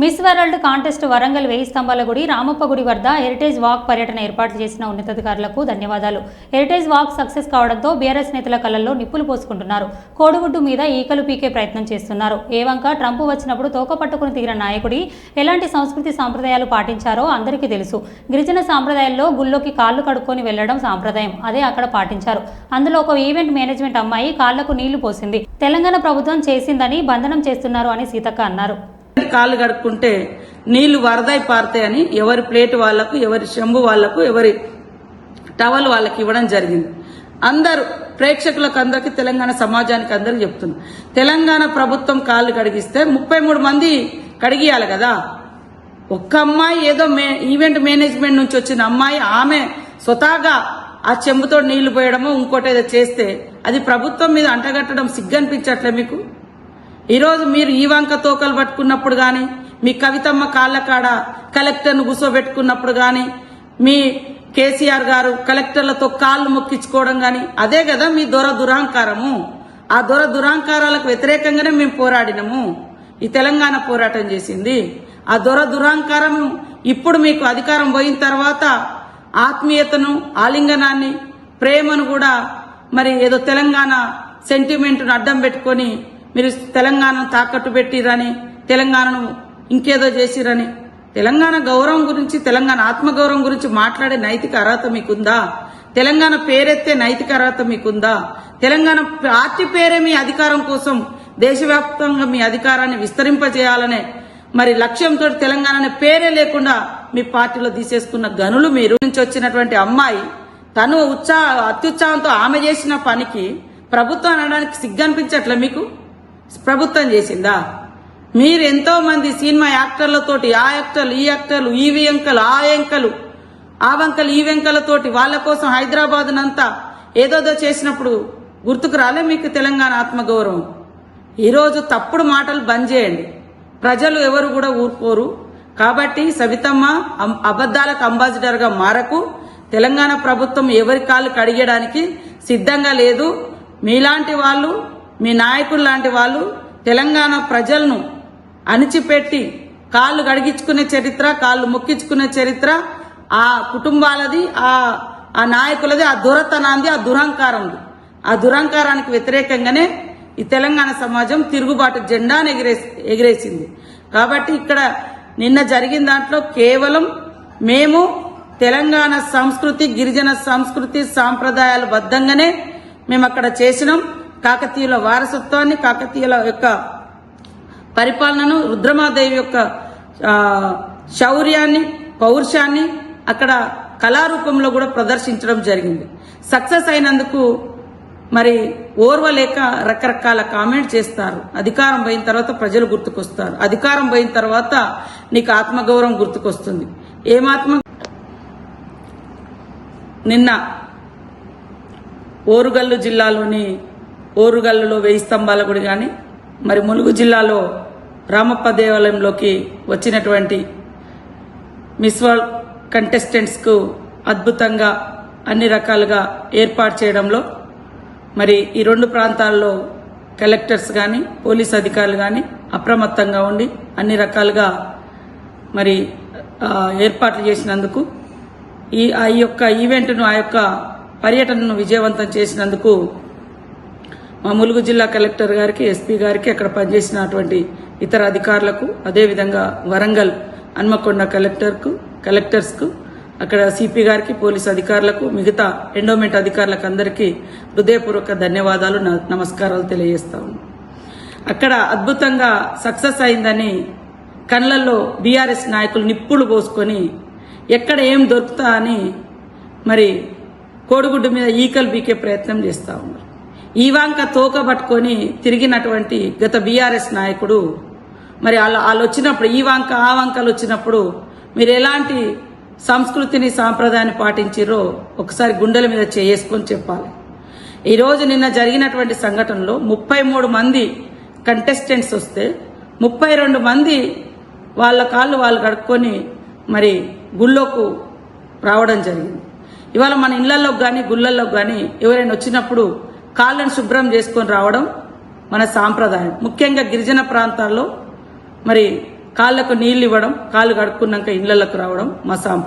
Miss world contest Warangal వేయి స్తంభాల గుడి రామప్ప గుడి వద్ద హెరిటేజ్ వాక్ పర్యటన ఏర్పాటు చేసిన ఉన్నతాధికారులకు ధన్యవాదాలు. హెరిటేజ్ వాక్ సక్సెస్ కావడంతో బీఆర్ఎస్ నేతల కళ్ళల్లో నిప్పులు పోసుకుంటున్నారు. కోడిగుడ్డు మీద ఈకలు పీకే ప్రయత్నం చేస్తున్నారు. ఏవంక ట్రంప్ వచ్చినప్పుడు తోక పట్టుకుని తీరిన నాయకుడి ఎలాంటి సంస్కృతి సాంప్రదాయాలు పాటించారో అందరికీ తెలుసు. గిరిజన సాంప్రదాయాల్లో గుళ్ళోకి కాళ్ళు కడుక్కొని వెళ్ళడం సాంప్రదాయం. అదే అక్కడ పాటించారు. అందులో ఒక ఈవెంట్ మేనేజ్మెంట్ అమ్మాయి కాళ్ళకు నీళ్ళు పోసింది. తెలంగాణ ప్రభుత్వం చేసిందని బంధనం చేస్తున్నారు అని సీతక్క అన్నారు. కాళ్ళు కడుక్కుంటే నీళ్ళు వరదై పారుతాయని ఎవరి ప్లేట్ వాళ్ళకు ఎవరి చెంబు వాళ్ళకు ఎవరి టవల్ వాళ్ళకి ఇవ్వడం జరిగింది. అందరూ ప్రేక్షకులకు అందరికీ తెలంగాణ సమాజానికి అందరూ చెప్తుంది తెలంగాణ ప్రభుత్వం కాళ్ళు కడిగిస్తే ముప్పై మూడు మంది కడిగియాలి కదా. ఒక్క అమ్మాయి ఏదో మే ఈవెంట్ మేనేజ్మెంట్ నుంచి వచ్చిన అమ్మాయి ఆమె స్వతహాగా ఆ చెంబుతో నీళ్ళు పోయడమో ఇంకోటి ఏదో చేస్తే అది ప్రభుత్వం మీద అంటగట్టడం సిగ్గనిపించట్లే మీకు? ఈరోజు మీరు ఈ వంక తోకలు పట్టుకున్నప్పుడు కానీ మీ కవితమ్మ కాళ్ళ కాడ కలెక్టర్ను కూర్చోబెట్టుకున్నప్పుడు కానీ మీ కేసీఆర్ గారు కలెక్టర్లతో కాళ్ళు మొక్కించుకోవడం కానీ అదే కదా మీ దొర దురహంకారము ఆ దొర దురహంకారాలకు వ్యతిరేకంగానే మేము పోరాడినము. ఈ తెలంగాణ పోరాటం చేసింది. ఆ దొర దురహంకారం ఇప్పుడు మీకు అధికారం పోయిన తర్వాత ఆత్మీయతను ఆలింగనాన్ని ప్రేమను కూడా మరి ఏదో తెలంగాణ సెంటిమెంట్ను అడ్డం పెట్టుకొని మీరు తెలంగాణను తాకట్టు పెట్టిరని తెలంగాణను ఇంకేదో చేసిరని. తెలంగాణ గౌరవం గురించి తెలంగాణ ఆత్మగౌరవం గురించి మాట్లాడే నైతిక అర్హత మీకుందా? తెలంగాణ పేరెత్తే నైతిక అర్హత మీకుందా? తెలంగాణ పార్టీ పేరే మీ అధికారం కోసం దేశవ్యాప్తంగా మీ అధికారాన్ని విస్తరింపజేయాలనే మరి లక్ష్యంతో తెలంగాణ అనే పేరే లేకుండా మీ పార్టీలో తీసేసుకున్న గనులు మీరు. నుంచి వచ్చినటువంటి అమ్మాయి తను ఉత్సాహ అత్యుత్సాహంతో ఆమె చేసిన పనికి ప్రభుత్వం అనడానికి సిగ్గనిపించట్లే మీకు? ప్రభుత్వం చేసిందా? మీరు ఎంతో మంది సినిమా యాక్టర్లతోటి ఆ యాక్టర్లు ఈ యాక్టర్లు ఈ వెంకలు ఆ వెంకలు ఆ వంకలు ఈ వెంకలతోటి వాళ్ళ కోసం హైదరాబాద్ నంతా ఏదోదో చేసినప్పుడు గుర్తుకు రాలే మీకు తెలంగాణ ఆత్మగౌరవం? ఈరోజు తప్పుడు మాటలు బంద్ చేయండి. ప్రజలు ఎవరు కూడా ఊరుకోరు. కాబట్టి సవితమ్మ అబద్దాలకు అబద్ధాలకు మారకు తెలంగాణ ప్రభుత్వం ఎవరి కాళ్ళు కడిగడానికి సిద్ధంగా లేదు. మీలాంటి వాళ్ళు మీ నాయకులు లాంటి వాళ్ళు తెలంగాణ ప్రజలను అణిచిపెట్టి కాళ్ళు గడిగించుకునే చరిత్ర కాళ్ళు మొక్కించుకునే చరిత్ర ఆ కుటుంబాలది ఆ ఆ నాయకులది ఆ దురతనాంది ఆ దురహంకారంది. ఆ దురహంకారానికి వ్యతిరేకంగానే ఈ తెలంగాణ సమాజం తిరుగుబాటు జెండాను ఎగిరేసి ఎగిరేసింది. కాబట్టి ఇక్కడ నిన్న జరిగిన దాంట్లో కేవలం మేము తెలంగాణ సంస్కృతి గిరిజన సంస్కృతి సాంప్రదాయాల బద్దంగానే మేము అక్కడ చేసినాం. కాకతీయుల వారసత్వాన్ని కాకతీయుల యొక్క పరిపాలనను రుద్రమాదేవి యొక్క శౌర్యాన్ని పౌరుషాన్ని అక్కడ కళారూపంలో కూడా ప్రదర్శించడం జరిగింది. సక్సెస్ అయినందుకు మరి ఓర్వలేక రకరకాల కామెంట్ చేస్తారు. అధికారం పోయిన తర్వాత ప్రజలు గుర్తుకొస్తారు. అధికారం పోయిన తర్వాత నీకు ఆత్మగౌరవం గుర్తుకొస్తుంది. ఏమాత్మ నిన్న ఓరుగల్లు జిల్లాలోని ఓరుగల్లులో వెయ్యి స్తంభాల గుడి కానీ మరి ములుగు జిల్లాలో రామప్ప దేవాలయంలోకి వచ్చినటువంటి మిస్ వరల్డ్ కంటెస్టెంట్స్కు అద్భుతంగా అన్ని రకాలుగా ఏర్పాటు చేయడంలో మరి ఈ రెండు ప్రాంతాల్లో కలెక్టర్స్ కానీ పోలీస్ అధికారులు కానీ అప్రమత్తంగా ఉండి అన్ని రకాలుగా మరి ఏర్పాట్లు చేసినందుకు ఈ ఆ యొక్క ఈవెంట్ను ఆ యొక్క పర్యటనను విజయవంతం చేసినందుకు మా ములుగు జిల్లా కలెక్టర్ గారికి ఎస్పీ గారికి అక్కడ పనిచేసినటువంటి ఇతర అధికారులకు అదేవిధంగా వరంగల్ హన్మకొండ కలెక్టర్కు కలెక్టర్స్కు అక్కడ సిపి గారికి పోలీస్ అధికారులకు మిగతా ఎండోమెంట్ అధికారులకు అందరికీ హృదయపూర్వక ధన్యవాదాలు న- నమస్కారాలు తెలియజేస్తా అక్కడ అద్భుతంగా సక్సెస్ అయిందని కళ్ళల్లో బీఆర్ఎస్ నాయకులు నిప్పులు పోసుకొని ఎక్కడ ఏం దొరుకుతా అని మరి కోడిగుడ్డు మీద ఈకలు బీకే ప్రయత్నం చేస్తూ ఉన్నారు. ఈ వంక తోక పట్టుకొని తిరిగినటువంటి గత బీఆర్ఎస్ నాయకుడు మరి వాళ్ళు వాళ్ళు వచ్చినప్పుడు ఈ వంక ఆ వంకలు వచ్చినప్పుడు మీరు ఎలాంటి సంస్కృతిని సాంప్రదాయాన్ని పాటించిరో ఒకసారి గుండెల మీద చేసుకొని చెప్పాలి. ఈరోజు నిన్న జరిగినటువంటి సంఘటనలో ముప్పై మూడు మంది కంటెస్టెంట్స్ వస్తే ముప్పై రెండు మంది వాళ్ళ కాళ్ళు వాళ్ళు కడుక్కొని మరి గుళ్ళోకు రావడం జరిగింది. ఇవాళ మన ఇళ్ళలోకి కానీ గుళ్ళల్లోకి కానీ ఎవరైనా వచ్చినప్పుడు కాళ్ళను శుభ్రం చేసుకొని రావడం మన సాంప్రదాయం. ముఖ్యంగా గిరిజన ప్రాంతాల్లో మరి కాళ్ళకు నీళ్ళు ఇవ్వడం కాళ్ళు కడుక్కున్నాక ఇళ్ళలకు రావడం మా సాంప్రదాయం.